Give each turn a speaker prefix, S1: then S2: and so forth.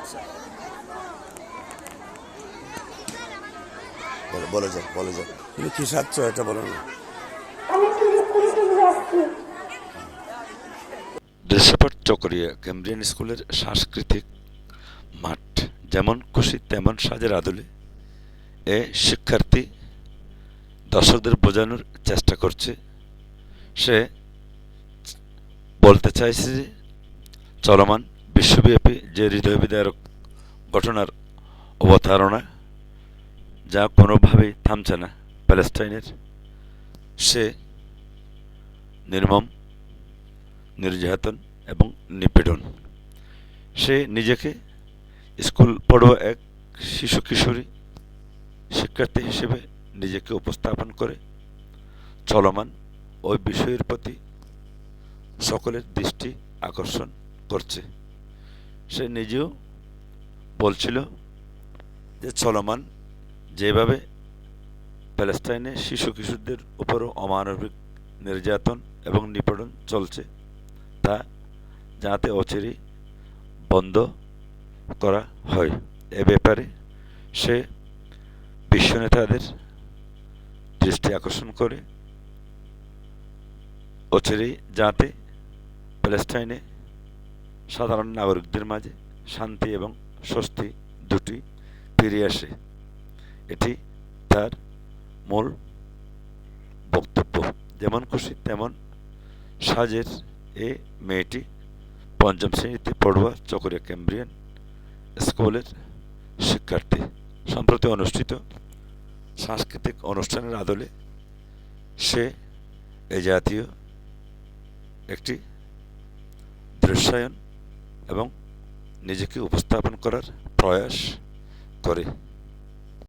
S1: আচ্ছা। বলো বলে যাও বলে যাও।
S2: তুমি কী সাচ্ছ এটা বলো না।
S3: দৃশ্যপট চকরিয়া ক্যামব্রিয়ান স্কুলের সাংস্কৃতিক মাঠ যেমন খুশি তেমন সাজের আদলে এ শিক্ষার্থী দর্শকদের বোঝানোর চেষ্টা করছে। সে বলতে চাইছে যে চলমান বিশ্বব্যাপী যে হৃদয় বিদারক ঘটনার অবতারণা, যা কোনোভাবেই থামছে না প্যালেস্টাইনের, সে নির্মম, নির্যাতন এবং নিপীড়ন। সে নিজেকে স্কুল পড়ুয়া এক শিশু কিশোরী শিক্ষার্থী হিসেবে নিজেকে উপস্থাপন করে চলমান ওই বিষয়ের প্রতি সকলের দৃষ্টি আকর্ষণ করছে। সে নিজেও বলছিল যে চলমান যেভাবে প্যালেস্টাইনে শিশু কিশোরদের উপরও অমানবিক নির্যাতন এবং নিপীড়ন চলছে, তা যাতে অচিরেই বন্ধ করা হয়, এ ব্যাপারে সে বিশ্ব নেতাদের দৃষ্টি আকর্ষণ করে, অচিরেই যাতে প্যালেস্টাইনে সাধারণ নাগরিকদের মাঝে শান্তি এবং স্বস্তি দুটি ফিরে আসে। এটি তার মূল বক্তব্য। যেমন খুশি, তেমন সাজের এ মেয়েটি পঞ্চম শ্রেণীতে পড়ুয়া, চকরিয়া ক্যাম্ব্রিয়ান স্কুলের শিক্ষার্থী। সম্প্রতি অনুষ্ঠিত সাংস্কৃতিক অনুষ্ঠানের আদলে সে এই জাতীয় একটি দৃশ্যায়ন এবং নিজেকে উপস্থাপন করার প্রয়াস করে।